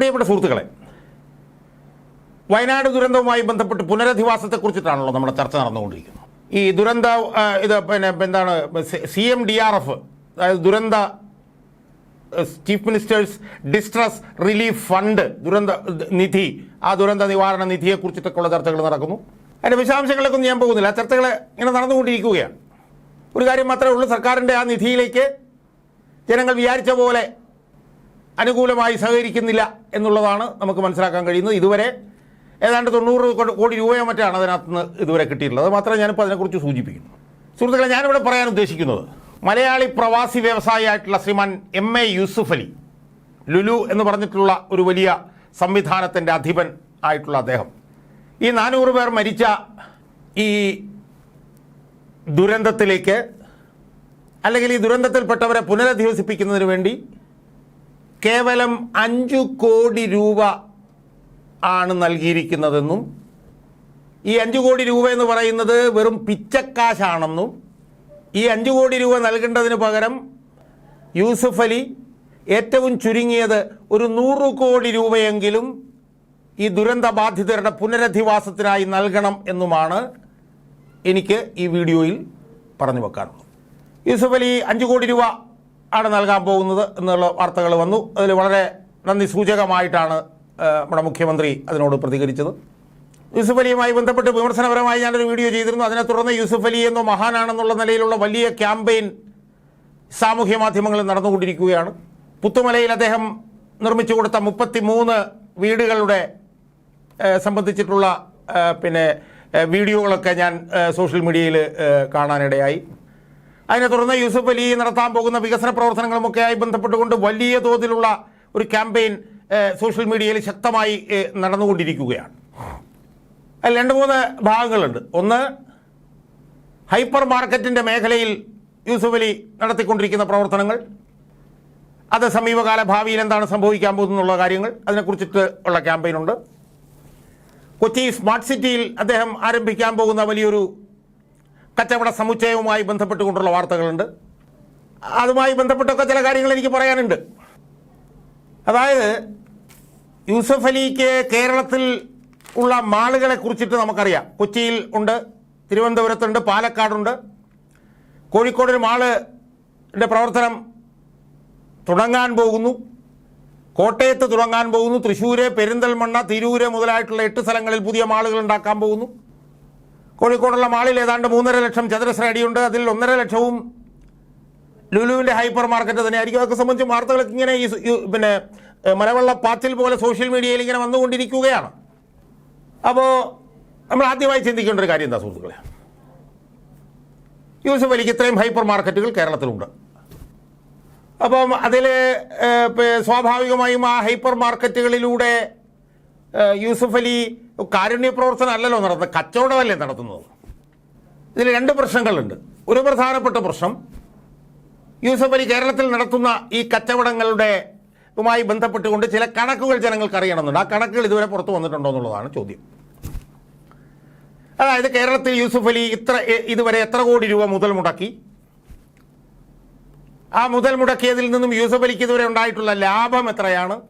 പ്രിയപ്പെട്ട സുഹൃത്തുക്കളെ വയനാട് ദുരന്തവുമായി ബന്ധപ്പെട്ട് പുനരധിവാസത്തെക്കുറിച്ചിട്ടാണല്ലോ നമ്മുടെ ചർച്ച നടന്നുകൊണ്ടിരിക്കുന്നത്. ഈ ദുരന്ത ഇത് പിന്നെ എന്താണ് C M D R F അതായത് ദുരന്ത chief minister's distress relief fund ദുരന്ത നിധി ആ ദുരന്ത നിവാരണ നിധിയെക്കുറിച്ചിട്ടൊക്കെയുള്ള ചർച്ചകൾ നടക്കുന്നു. അതിന്റെ വിശദാംശങ്ങളിലേക്കൊന്നും ഞാൻ പോകുന്നില്ല. ആ ചർച്ചകൾ ഇങ്ങനെ നടന്നുകൊണ്ടിരിക്കുകയാണ്. ഒരു കാര്യം മാത്രമേ ഉള്ളൂ സർക്കാരിന്റെ ആ നിധിയിലേക്ക് ജനങ്ങൾ വിചാരിച്ച പോലെ അനുകൂലമായി സഹകരിക്കുന്നില്ല എന്നുള്ളതാണ് നമുക്ക് മനസ്സിലാക്കാൻ കഴിയുന്നത് ഇതുവരെ. ഏതാണ്ട് തൊണ്ണൂറ് കോടി രൂപയോ മറ്റാണ് അതിനകത്ത് നിന്ന് ഇതുവരെ കിട്ടിയിട്ടുള്ളത്. അത് മാത്രമേ ഞാനിപ്പോൾ അതിനെക്കുറിച്ച് സൂചിപ്പിക്കുന്നു. സുഹൃത്തുക്കളെ ഞാനിവിടെ പറയാൻ ഉദ്ദേശിക്കുന്നത് മലയാളി പ്രവാസി വ്യവസായിയായിട്ടുള്ള ശ്രീമാൻ എം എ യൂസുഫ് അലി ലുലു എന്ന് പറഞ്ഞിട്ടുള്ള ഒരു വലിയ സംവിധാനത്തിന്റെ അധിപൻ ആയിട്ടുള്ള അദ്ദേഹം. ഈ നാനൂറ് പേർ മരിച്ച ഈ ദുരന്തത്തിലേക്ക് അല്ലെങ്കിൽ ഈ ദുരന്തത്തിൽപ്പെട്ടവരെ പുനരധിവസിപ്പിക്കുന്നതിന് വേണ്ടി കേവലം അഞ്ചു കോടി രൂപ ആണ് നൽകിയിരിക്കുന്നതെന്നും ഈ അഞ്ചു കോടി രൂപ എന്ന് പറയുന്നത് വെറും പിച്ചക്കാശാണെന്നും ഈ അഞ്ചു കോടി രൂപ നൽകേണ്ടതിന് പകരം യൂസുഫ് അലി ഏറ്റവും ചുരുങ്ങിയത് ഒരു നൂറ് കോടി രൂപയെങ്കിലും ഈ ദുരന്ത ബാധിതരുടെ പുനരധിവാസത്തിനായി നൽകണം എന്നുമാണ് എനിക്ക് ഈ വീഡിയോയിൽ പറഞ്ഞു വെക്കാനുള്ളത്. യൂസുഫ് അലി അഞ്ച് കോടി രൂപ ആണ് നൽകാൻ പോകുന്നത് എന്നുള്ള വാർത്തകൾ വന്നു. അതിൽ വളരെ നന്ദി സൂചകമായിട്ടാണ് നമ്മുടെ മുഖ്യമന്ത്രി അതിനോട് പ്രതികരിച്ചത്. യൂസുഫ് അലിയുമായി ബന്ധപ്പെട്ട് വിമർശനപരമായി ഞാനൊരു വീഡിയോ ചെയ്തിരുന്നു. അതിനെ തുടർന്ന് യൂസുഫ് അലി എന്നോ മഹാനാണെന്നുള്ള നിലയിലുള്ള വലിയ ക്യാമ്പയിൻ സാമൂഹ്യ മാധ്യമങ്ങളിൽ നടന്നുകൊണ്ടിരിക്കുകയാണ്. പുത്തുമലയിൽ അദ്ദേഹം നിർമ്മിച്ചു കൊടുത്ത മുപ്പത്തി മൂന്ന് വീടുകളുടെ സംബന്ധിച്ചിട്ടുള്ള പിന്നെ വീഡിയോകളൊക്കെ ഞാൻ സോഷ്യൽ മീഡിയയിൽ കാണാനിടയായി. അതിനെ തുടർന്ന് യൂസഫ് അലി നടത്താൻ പോകുന്ന വികസന പ്രവർത്തനങ്ങളുമൊക്കെയായി ബന്ധപ്പെട്ടുകൊണ്ട് വലിയ തോതിലുള്ള ഒരു ക്യാമ്പയിൻ സോഷ്യൽ മീഡിയയിൽ ശക്തമായി നടന്നുകൊണ്ടിരിക്കുകയാണ്. അതിൽ രണ്ട് മൂന്ന് ഭാഗങ്ങളുണ്ട്. ഒന്ന് ഹൈപ്പർ മാർക്കറ്റിന്റെ മേഖലയിൽ യൂസഫ് അലി നടത്തിക്കൊണ്ടിരിക്കുന്ന പ്രവർത്തനങ്ങൾ അത് സമീപകാല ഭാവിയിൽ എന്താണ് സംഭവിക്കാൻ പോകുന്നുള്ള കാര്യങ്ങൾ അതിനെക്കുറിച്ചിട്ട് ഉള്ള ക്യാമ്പയിനുണ്ട്. കൊച്ചി സ്മാർട്ട് സിറ്റിയിൽ അദ്ദേഹം ആരംഭിക്കാൻ പോകുന്ന വലിയൊരു കച്ചവട സമുച്ചയവുമായി ബന്ധപ്പെട്ടുകൊണ്ടുള്ള വാർത്തകളുണ്ട്. അതുമായി ബന്ധപ്പെട്ടൊക്കെ ചില കാര്യങ്ങൾ എനിക്ക് പറയാനുണ്ട്. അതായത് യൂസഫ് അലിക്ക് കേരളത്തിൽ ഉള്ള മാളുകളെ കുറിച്ചിട്ട് നമുക്കറിയാം. കൊച്ചിയിൽ ഉണ്ട് തിരുവനന്തപുരത്തുണ്ട് പാലക്കാടുണ്ട്. കോഴിക്കോട് ഒരു മാളിന്റെ പ്രവർത്തനം തുടങ്ങാൻ പോകുന്നു. കോട്ടയത്ത് തുടങ്ങാൻ പോകുന്നു. തൃശ്ശൂര് പെരിന്തൽമണ്ണ തിരൂര് മുതലായിട്ടുള്ള എട്ട് സ്ഥലങ്ങളിൽ പുതിയ മാളുകൾ ഉണ്ടാക്കാൻ പോകുന്നു. കോഴിക്കോടുള്ള മാളിൽ ഏതാണ്ട് മൂന്നര ലക്ഷം ചതുരശ്ര അടിയുണ്ട്. അതിൽ ഒന്നര ലക്ഷവും ലുലുവിന്റെ ഹൈപ്പർ മാർക്കറ്റ് തന്നെയായിരിക്കും. അതൊക്കെ സംബന്ധിച്ച് വാർത്തകളൊക്കെ ഇങ്ങനെ ഈ പിന്നെ മലവെള്ള പാച്ചിൽ പോലെ സോഷ്യൽ മീഡിയയിൽ ഇങ്ങനെ വന്നുകൊണ്ടിരിക്കുകയാണ്. അപ്പോൾ നമ്മൾ ആദ്യമായി ചിന്തിക്കേണ്ട ഒരു കാര്യം എന്താ സുഹൃത്തുക്കളെ? യൂസഫ് അലിക്ക് ഇത്രയും ഹൈപ്പർ മാർക്കറ്റുകൾ കേരളത്തിലുണ്ട്. അപ്പം അതിൽ സ്വാഭാവികമായും ആ ഹൈപ്പർ മാർക്കറ്റുകളിലൂടെ യൂസഫ് അലി കാരുണ്യ പ്രവർത്തനം അല്ലല്ലോ നടത്തുന്നത് കച്ചവടമല്ലേ നടത്തുന്നത്. ഇതിൽ രണ്ട് പ്രശ്നങ്ങളുണ്ട്. ഒരു പ്രധാനപ്പെട്ട പ്രശ്നം യൂസഫ് അലി കേരളത്തിൽ നടത്തുന്ന ഈ കച്ചവടങ്ങളുടെ ുമായി ബന്ധപ്പെട്ടുകൊണ്ട് ചില കണക്കുകൾ ജനങ്ങൾക്ക് അറിയണമെന്നുണ്ട്. ആ കണക്കുകൾ ഇതുവരെ പുറത്തു വന്നിട്ടുണ്ടോ എന്നുള്ളതാണ് ചോദ്യം. അതായത് കേരളത്തിൽ യൂസുഫ് അലി ഇത്ര ഇതുവരെ എത്ര കോടി രൂപ മുതൽ മുടക്കി? ആ മുതൽ മുടക്കിയതിൽ നിന്നും യൂസഫ് അലിക്ക് ഇതുവരെ ഉണ്ടായിട്ടുള്ള ലാഭം എത്രയാണ്?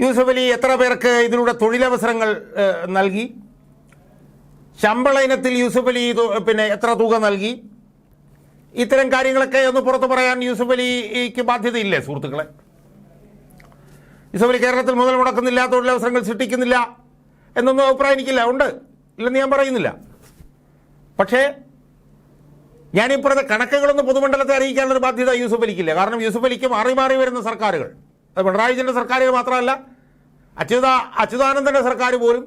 യൂസഫ് അലി എത്ര പേർക്ക് ഇതിലൂടെ തൊഴിലവസരങ്ങൾ നൽകി? ശമ്പള ഇനത്തിൽ യൂസഫ് അലി പിന്നെ എത്ര തുക നൽകി? ഇത്തരം കാര്യങ്ങളൊക്കെ ഒന്ന് പുറത്തു പറയാൻ യൂസഫ് അലിക്ക് ബാധ്യതയില്ലേ സുഹൃത്തുക്കളെ? യൂസഫ് അലി കേരളത്തിൽ മുതൽ മുടക്കുന്നില്ല തൊഴിലവസരങ്ങൾ സൃഷ്ടിക്കുന്നില്ല എന്നൊന്നും അഭിപ്രായം എനിക്കില്ല ഉണ്ട്. ഇല്ലെന്ന് ഞാൻ പറയുന്നില്ല. പക്ഷേ ഞാനിപ്പോഴത്തെ കണക്കുകളൊന്നും പൊതുമണ്ഡലത്തെ അറിയിക്കാനുള്ളൊരു ബാധ്യത യൂസഫ് അലിക്കില്ല. കാരണം യൂസഫ് അലിക്ക് മാറി മാറി വരുന്ന സർക്കാരുകൾ. അത് പിണറായി വിജയന്റെ സർക്കാരുകൾ മാത്രമല്ല അച്യുത അച്യുതാനന്ദന്റെ സർക്കാർ പോലും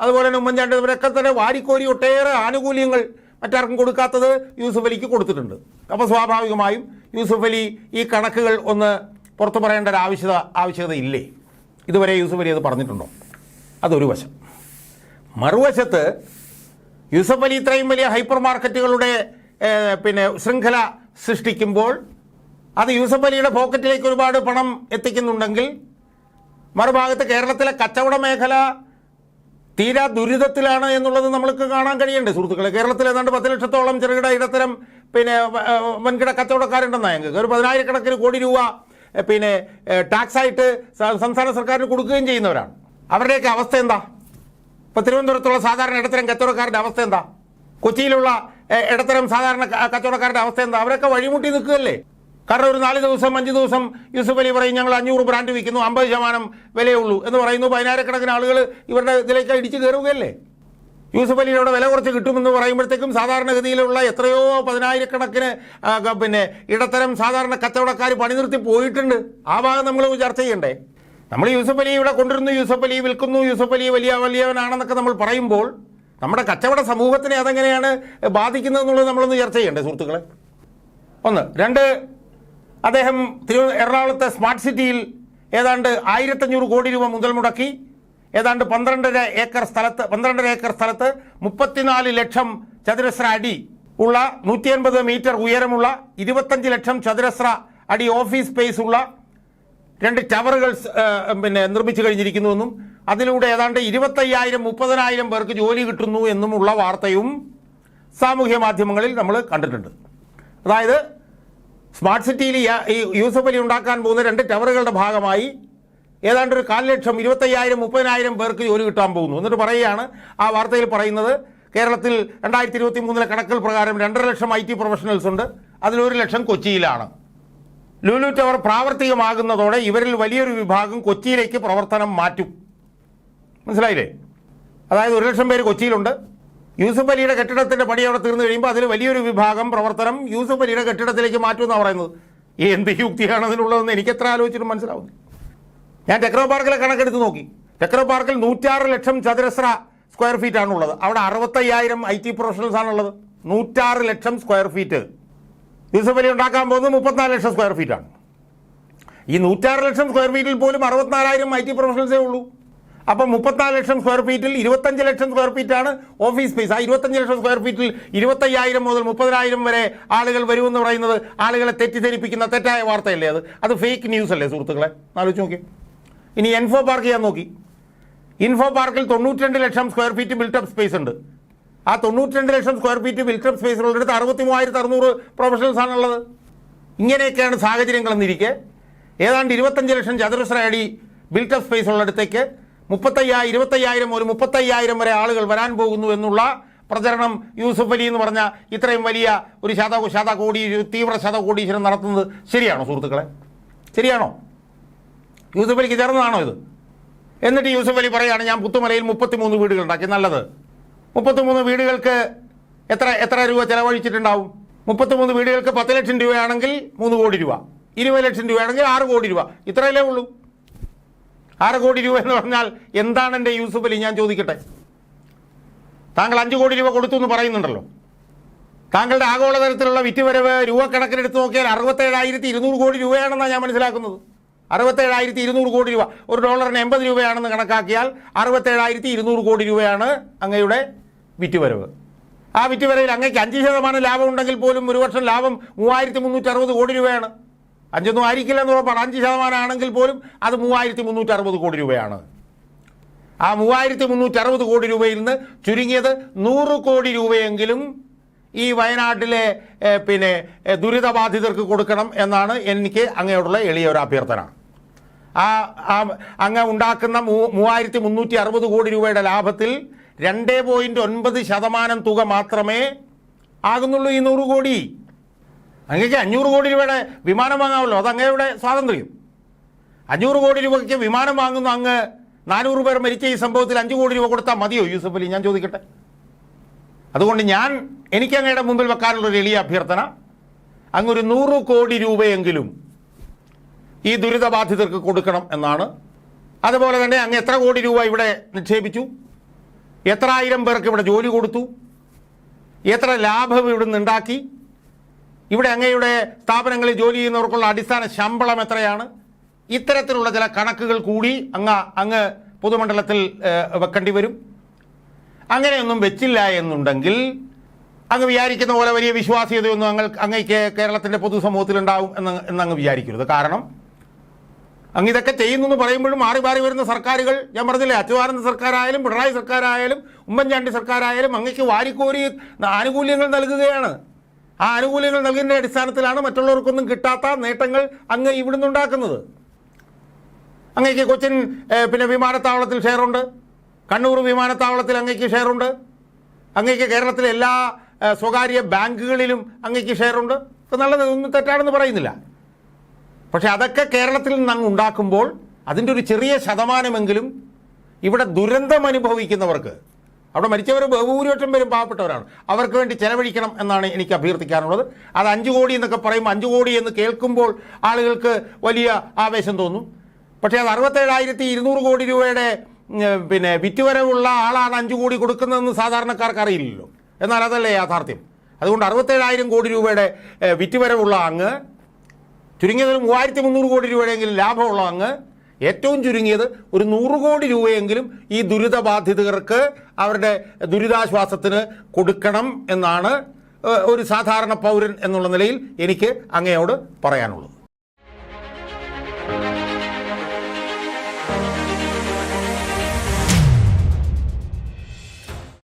അതുപോലെ തന്നെ ഉമ്മൻചാണ്ടി ഇവരൊക്കെ തന്നെ വാരിക്കോരി ഒട്ടേറെ ആനുകൂല്യങ്ങൾ മറ്റാർക്കും കൊടുക്കാത്തത് യൂസുഫ് അലിക്ക് കൊടുത്തിട്ടുണ്ട്. അപ്പോൾ സ്വാഭാവികമായും യൂസുഫ് അലി ഈ കണക്കുകൾ ഒന്ന് പുറത്തു പറയേണ്ട ഒരു ആവശ്യത ആവശ്യകത ഇല്ലേ ഇതുവരെ യൂസുഫ് അലി അത് പറഞ്ഞിട്ടുണ്ടോ? അതൊരു വശം. മറുവശത്ത് യൂസഫ് അലി ഇത്രയും വലിയ ഹൈപ്പർ മാർക്കറ്റുകളുടെ പിന്നെ ശൃംഖല സൃഷ്ടിക്കുമ്പോൾ അത് യൂസഫ് അലിയുടെ പോക്കറ്റിലേക്ക് ഒരുപാട് പണം എത്തിക്കുന്നുണ്ടെങ്കിൽ മറുഭാഗത്ത് കേരളത്തിലെ കച്ചവട മേഖല തീരാ ദുരിതത്തിലാണ് എന്നുള്ളത് നമ്മൾക്ക് കാണാൻ കഴിയണ്ടേ. സുഹൃത്തുക്കളെ കേരളത്തിൽ ഏതാണ്ട് പത്ത് ലക്ഷത്തോളം ചെറുകിട ഇടത്തരം പിന്നെ വൻകിട കച്ചവടക്കാരുണ്ടെന്നാണ് ഞങ്ങൾക്ക്. ഒരു പതിനായിരക്കണക്കിന് കോടി രൂപ പിന്നെ ടാക്സ് ആയിട്ട് സംസ്ഥാന സർക്കാരിന് കൊടുക്കുകയും ചെയ്യുന്നവരാണ്. അവരുടെയൊക്കെ അവസ്ഥ എന്താ? ഇപ്പോൾ തിരുവനന്തപുരത്തുള്ള സാധാരണ ഇടത്തരം കച്ചവടക്കാരുടെ അവസ്ഥ എന്താ? കൊച്ചിയിലുള്ള ഇടത്തരം സാധാരണ കച്ചവടക്കാരുടെ അവസ്ഥ എന്താ? അവരൊക്കെ വഴിമുട്ടി നിൽക്കുകയല്ലേ? കാരണം ഒരു നാല് ദിവസം അഞ്ച് ദിവസം യൂസഫ് അലി പറയും ഞങ്ങൾ അഞ്ഞൂറ് ബ്രാൻഡ് വിൽക്കുന്നു അമ്പത് ശതമാനം വിലയുള്ളൂ എന്ന് പറയുന്നു. പതിനായിരക്കണക്കിന് ആളുകൾ ഇവരുടെ ഇതിലേക്ക് ഇടിച്ചു കയറുകയല്ലേ? യൂസഫ് അലിയുടെ വില കുറച്ച് കിട്ടുമെന്ന് പറയുമ്പോഴത്തേക്കും സാധാരണഗതിയിലുള്ള എത്രയോ പതിനായിരക്കണക്കിന് പിന്നെ ഇടത്തരം സാധാരണ കച്ചവടക്കാർ പണി നിർത്തി പോയിട്ടുണ്ട്. ആ ഭാഗം നമ്മൾ ചർച്ച ചെയ്യണ്ടേ? നമ്മൾ യൂസഫ് അലി ഇവിടെ കൊണ്ടുവരുന്നു യൂസഫ് അലി വിൽക്കുന്നു യൂസഫ് അലി വലിയ വലിയവനാണെന്നൊക്കെ നമ്മൾ പറയുമ്പോൾ നമ്മുടെ കച്ചവട സമൂഹത്തിനെ അതെങ്ങനെയാണ് ബാധിക്കുന്നത് എന്നുള്ളത് നമ്മളൊന്ന് ചർച്ച ചെയ്യണ്ടേ സുഹൃത്തുക്കളെ? ഒന്ന്. രണ്ട് അദ്ദേഹം തിരു എറണാകുളത്തെ സ്മാർട്ട് സിറ്റിയിൽ ഏതാണ്ട് ആയിരത്തഞ്ഞൂറ് കോടി രൂപ മുതൽ മുടക്കി ഏതാണ്ട് പന്ത്രണ്ടര ഏക്കർ സ്ഥലത്ത് പന്ത്രണ്ടര ഏക്കർ സ്ഥലത്ത് മുപ്പത്തിനാല് ലക്ഷം ചതുരശ്ര അടി ഉള്ള നൂറ്റി അൻപത് മീറ്റർ ഉയരമുള്ള ഇരുപത്തഞ്ച് ലക്ഷം ചതുരശ്ര അടി ഓഫീസ് സ്പേസ് ഉള്ള രണ്ട് ടവറുകൾ പിന്നെ നിർമ്മിച്ചു കഴിഞ്ഞിരിക്കുന്നുവെന്നും അതിലൂടെ ഏതാണ്ട് ഇരുപത്തയ്യായിരം മുപ്പതിനായിരം പേർക്ക് ജോലി കിട്ടുന്നു എന്നുമുള്ള വാർത്തയും സാമൂഹ്യ മാധ്യമങ്ങളിൽ നമ്മൾ കണ്ടിട്ടുണ്ട്. അതായത് സ്മാർട്ട് സിറ്റിയിൽ യൂസഫ് അലി ഉണ്ടാക്കാൻ പോകുന്ന രണ്ട് ടവറുകളുടെ ഭാഗമായി ഏതാണ്ട് ഒരു കാൽ ലക്ഷം ഇരുപത്തയ്യായിരം മുപ്പതിനായിരം പേർക്ക് ജോലി കിട്ടാൻ പോകുന്നു. എന്നിട്ട് പറയുകയാണ് ആ വാർത്തയിൽ പറയുന്നത് കേരളത്തിൽ രണ്ടായിരത്തി ഇരുപത്തി മൂന്നിലെ കണക്കുകൾ പ്രകാരം രണ്ടര ലക്ഷം ഐ ടി പ്രൊഫഷണൽസ് ഉണ്ട്. അതിലൊരു ലക്ഷം കൊച്ചിയിലാണ്. ലുലു ടവർ പ്രാവർത്തികമാകുന്നതോടെ ഇവരിൽ വലിയൊരു വിഭാഗം കൊച്ചിയിലേക്ക് പ്രവർത്തനം മാറ്റും. മനസ്സിലായില്ലേ? അതായത് ഒരു ലക്ഷം പേര് കൊച്ചിയിലുണ്ട്. യൂസുഫ് അലിയുടെ കെട്ടിടത്തിന്റെ പണി അവിടെ തീർന്നു കഴിയുമ്പോൾ അതിൽ വലിയൊരു വിഭാഗം പ്രവർത്തനം യൂസുഫ് അലിയുടെ കെട്ടിടത്തിലേക്ക് മാറ്റുമെന്നാണ് പറയുന്നത്. എന്ത് യുക്തിയാണ് അതിനുള്ളതെന്ന് എനിക്ക് എത്ര ആലോചിച്ചിട്ടും മനസ്സിലാവുന്നു ഞാൻ ടെക്നോ പാർക്കിലെ കണക്കെടുത്ത് നോക്കി. ടെക്നോ പാർക്കിൽ നൂറ്റാറ് ലക്ഷം ചതുരശ്ര സ്ക്വയർ ഫീറ്റ് ആണുള്ളത്. അവിടെ അറുപത്തയ്യായിരം ഐ ടി പ്രൊഫഷണൽസ് ആണുള്ളത്. നൂറ്റാറ് ലക്ഷം സ്ക്വയർ ഫീറ്റ്. യൂസഫ് അലി ഉണ്ടാക്കാൻ പോകുന്നത് മുപ്പത്തിനാല് ലക്ഷം സ്ക്വയർ ഫീറ്റാണ്. ഈ നൂറ്റാറ് ലക്ഷം സ്ക്വയർ ഫീറ്റിൽ പോലും അറുപത്തിനാലായിരം ഐ ടി പ്രൊഫഷണൽസേ ഉള്ളൂ. അപ്പം മുപ്പത്തിനാല് ലക്ഷം സ്ക്വയർ ഫീറ്റിൽ ഇരുപത്തഞ്ച് ലക്ഷം സ്ക്വയർ ഫീറ്റാണ് ഓഫീസ് സ്പേസ് ആ ഇരുപത്തഞ്ച് ലക്ഷം സ്ക്വയർ ഫീറ്റിൽ ഇരുപത്തയ്യായിരം മുതൽ മുപ്പതിനായിരം വരെ ആളുകൾ വരുമെന്ന് പറയുന്നത് ആളുകളെ തെറ്റിദ്ധരിപ്പിക്കുന്ന തെറ്റായ വാർത്തയല്ലേ അത്? അത് ഫേക്ക് ന്യൂസ് അല്ലേ സുഹൃത്തുക്കളെ? ആലോചിച്ച് നോക്കി. ഇനി എൻഫോ പാർക്ക് ഞാൻ നോക്കി. ഇൻഫോ പാർക്കിൽ തൊണ്ണൂറ്റിരണ്ട് ലക്ഷം square feet built up space ഉണ്ട്. ആ തൊണ്ണൂറ്റിരണ്ട് ലക്ഷം square feet built up space ഉള്ളിടത്ത് അറുപത്തി മൂവായിരത്തി അറുന്നൂറ് പ്രൊഫഷണൽസ് ആണുള്ളത്. ഇങ്ങനെയൊക്കെയാണ് സാഹചര്യങ്ങൾ എന്നിരിക്കെ ഏതാണ്ട് ഇരുപത്തഞ്ച് ലക്ഷം ചതുരശ്ര അടി ബിൽട്ടപ്പ് സ്പേസ് ഉള്ളിടത്തേക്ക് മുപ്പത്തയ്യായിരം ഇരുപത്തയ്യായിരം ഒരു മുപ്പത്തയ്യായിരം വരെ ആളുകൾ വരാൻ പോകുന്നു എന്നുള്ള പ്രചരണം യൂസുഫ് അലി എന്ന് പറഞ്ഞ ഇത്രയും വലിയ ഒരു ശത കോടി തീവ്ര ശത കോടീശ്വരം നടത്തുന്നത് ശരിയാണോ സുഹൃത്തുക്കളെ? ശരിയാണോ? യൂസുഫ് അലിക്ക് ചേർന്നതാണോ ഇത്? എന്നിട്ട് യൂസുഫ് അലി പറയുകയാണ് ഞാൻ പുത്തുമലയിൽ മുപ്പത്തിമൂന്ന് വീടുകൾ ഉണ്ടാക്കി നല്ലത്. മുപ്പത്തിമൂന്ന് വീടുകൾക്ക് എത്ര എത്ര രൂപ ചെലവഴിച്ചിട്ടുണ്ടാവും? മുപ്പത്തിമൂന്ന് വീടുകൾക്ക് പത്ത് ലക്ഷം രൂപയാണെങ്കിൽ മൂന്ന് കോടി രൂപ ഇരുപത് ലക്ഷം രൂപയാണെങ്കിൽ ആറ് കോടി രൂപ ഇത്രയല്ലേ ഉള്ളൂ. ആറ് കോടി രൂപ എന്ന് പറഞ്ഞാൽ എന്താണ് എന്റെ യൂസുഫ് അലി? ഞാൻ ചോദിക്കട്ടെ. താങ്കൾ അഞ്ച് കോടി രൂപ കൊടുത്തു എന്ന് പറയുന്നുണ്ടല്ലോ. താങ്കളുടെ ആഗോളതലത്തിലുള്ള വിറ്റുവരവ് രൂപ കണക്കിനെടുത്ത് നോക്കിയാൽ അറുപത്തേഴായിരത്തി ഇരുന്നൂറ് കോടി രൂപയാണെന്നാണ് ഞാൻ മനസ്സിലാക്കുന്നത്. അറുപത്തേഴായിരത്തി ഇരുന്നൂറ് കോടി രൂപ. ഒരു ഡോളറിന് എൺപത് രൂപയാണെന്ന് കണക്കാക്കിയാൽ അറുപത്തേഴായിരത്തി ഇരുന്നൂറ് കോടി രൂപയാണ് അങ്ങയുടെ വിറ്റുവരവ്. ആ വിറ്റുവരവിൽ അങ്ങേക്ക് അഞ്ച് ശതമാനം ലാഭം ഉണ്ടെങ്കിൽ പോലും ഒരു വർഷം ലാഭം മൂവായിരത്തി മുന്നൂറ്റി അറുപത് കോടി രൂപയാണ്. അഞ്ചൊന്നും ആയിരിക്കില്ല എന്ന് ഉറപ്പാണ്. അഞ്ച് ശതമാനം ആണെങ്കിൽ പോലും അത് മൂവായിരത്തി മുന്നൂറ്റി അറുപത് കോടി രൂപയാണ്. ആ മൂവായിരത്തി മുന്നൂറ്റി അറുപത് കോടി രൂപയിൽ നിന്ന് ചുരുങ്ങിയത് നൂറ് കോടി രൂപയെങ്കിലും ഈ വയനാട്ടിലെ പിന്നെ ദുരിതബാധിതർക്ക് കൊടുക്കണം എന്നാണ് എനിക്ക് അങ്ങയോടുള്ള എളിയ ഒരു അഭ്യർത്ഥന. ആ അങ്ങ് ഉണ്ടാക്കുന്ന മൂവായിരത്തി മുന്നൂറ്റി അറുപത് കോടി രൂപയുടെ ലാഭത്തിൽ രണ്ട് പോയിന്റ് ഒൻപത് ശതമാനം തുക മാത്രമേ ആകുന്നുള്ളൂ ഈ നൂറ് കോടി. അങ്ങേക്ക് അഞ്ഞൂറ് കോടി രൂപയുടെ വിമാനം വാങ്ങാമല്ലോ അത് അങ്ങയുടെ സ്വാതന്ത്ര്യം. അഞ്ഞൂറ് കോടി രൂപയ്ക്ക് വിമാനം വാങ്ങുന്ന അങ്ങ് നാനൂറ് പേർ മരിച്ച ഈ സംഭവത്തിൽ അഞ്ച് കോടി രൂപ കൊടുത്താൽ മതിയോ യൂസഫ് അലി ഞാൻ ചോദിക്കട്ടെ. അതുകൊണ്ട് ഞാൻ എനിക്ക് അങ്ങയുടെ മുമ്പിൽ വെക്കാനുള്ള ഒരു എളിയ അഭ്യർത്ഥന അങ്ങൊരു നൂറ് കോടി രൂപയെങ്കിലും ഈ ദുരിതബാധിതർക്ക് കൊടുക്കണം എന്നാണ്. അതുപോലെ തന്നെ അങ്ങ് എത്ര കോടി രൂപ ഇവിടെ നിക്ഷേപിച്ചു? എത്ര ആയിരം പേർക്ക് ഇവിടെ ജോലി കൊടുത്തു? എത്ര ലാഭം ഇവിടുന്ന് ഉണ്ടാക്കി? ഇവിടെ അങ്ങയുടെ സ്ഥാപനങ്ങളിൽ ജോലി ചെയ്യുന്നവർക്കുള്ള അടിസ്ഥാന ശമ്പളം എത്രയാണ്? ഇത്തരത്തിലുള്ള ചില കണക്കുകൾ കൂടി അങ്ങ് അങ്ങ് പൊതുമണ്ഡലത്തിൽ വെക്കേണ്ടി വരും. അങ്ങനെയൊന്നും വെച്ചില്ല എന്നുണ്ടെങ്കിൽ അങ്ങ് വിചാരിക്കുന്ന പോലെ വലിയ വിശ്വാസ്യതയൊന്നും അങ്ങ് അങ്ങയ്ക്ക് കേരളത്തിന്റെ പൊതുസമൂഹത്തിൽ ഉണ്ടാവും എന്ന് എന്നങ്ങ് വിചാരിക്കരുത്. കാരണം അങ്ങ് ഇതൊക്കെ ചെയ്യുന്നു എന്ന് പറയുമ്പോഴും മാറി മാറി വരുന്ന സർക്കാരുകൾ ഞാൻ പറഞ്ഞില്ലേ അച്യുതാനന്ദ സർക്കാരായാലും പിണറായി സർക്കാരായാലും ഉമ്മൻചാണ്ടി സർക്കാരായാലും അങ്ങയ്ക്ക് വാരിക്കോരി ആനുകൂല്യങ്ങൾ നൽകുകയാണ്. ആ ആനുകൂല്യങ്ങൾ നൽകുന്ന അടിസ്ഥാനത്തിലാണ് മറ്റുള്ളവർക്കൊന്നും കിട്ടാത്ത നേട്ടങ്ങൾ അങ്ങ് ഇവിടുന്ന് ഉണ്ടാക്കുന്നത്. അങ്ങേക്ക് കൊച്ചിൻ പിന്നെ വിമാനത്താവളത്തിൽ ഷെയറുണ്ട്. കണ്ണൂർ വിമാനത്താവളത്തിൽ അങ്ങേക്ക് ഷെയറുണ്ട്. അങ്ങേക്ക് കേരളത്തിലെ എല്ലാ സ്വകാര്യ ബാങ്കുകളിലും അങ്ങേക്ക് ഷെയറുണ്ട്. നല്ലത് ഒന്നും തെറ്റാണെന്ന് പറയുന്നില്ല. പക്ഷേ അതൊക്കെ കേരളത്തിൽ നിന്ന് അങ്ങ് ഉണ്ടാക്കുമ്പോൾ അതിന്റെ ഒരു ചെറിയ ശതമാനമെങ്കിലും ഇവിടെ ദുരന്തം അനുഭവിക്കുന്നവർക്ക് അവിടെ മരിച്ചവർ ബഹുഭൂരിപക്ഷം പേരും പാവപ്പെട്ടവരാണ്. അവർക്ക് വേണ്ടി ചെലവഴിക്കണം എന്നാണ് എനിക്ക് അഭ്യർത്ഥിക്കാനുള്ളത്. അത് അഞ്ച് കോടി എന്നൊക്കെ പറയുമ്പോൾ അഞ്ച് കോടി എന്ന് കേൾക്കുമ്പോൾ ആളുകൾക്ക് വലിയ ആവേശം തോന്നും. പക്ഷേ അത് അറുപത്തേഴായിരത്തി ഇരുന്നൂറ് കോടി രൂപയുടെ പിന്നെ വിറ്റുവരവുള്ള ആളാണ് അഞ്ച് കോടി കൊടുക്കുന്നതെന്ന് സാധാരണക്കാർക്ക് അറിയില്ലല്ലോ. എന്നാൽ അതല്ലേ യാഥാർത്ഥ്യം. അതുകൊണ്ട് അറുപത്തേഴായിരം കോടി രൂപയുടെ വിറ്റുവരവുള്ള അങ്ങ് ചുരുങ്ങിയത് മൂവായിരത്തി മുന്നൂറ് കോടി രൂപയുടെയെങ്കിലും ലാഭമുള്ള അങ്ങ് ഏറ്റവും ചുരുങ്ങിയത് ഒരു നൂറ് കോടി രൂപയെങ്കിലും ഈ ദുരിതബാധിതർക്ക് അവരുടെ ദുരിതാശ്വാസത്തിന് കൊടുക്കണം എന്നാണ് ഒരു സാധാരണ പൗരൻ എന്നുള്ള നിലയിൽ എനിക്ക് അങ്ങയോട് പറയാനുള്ളത്.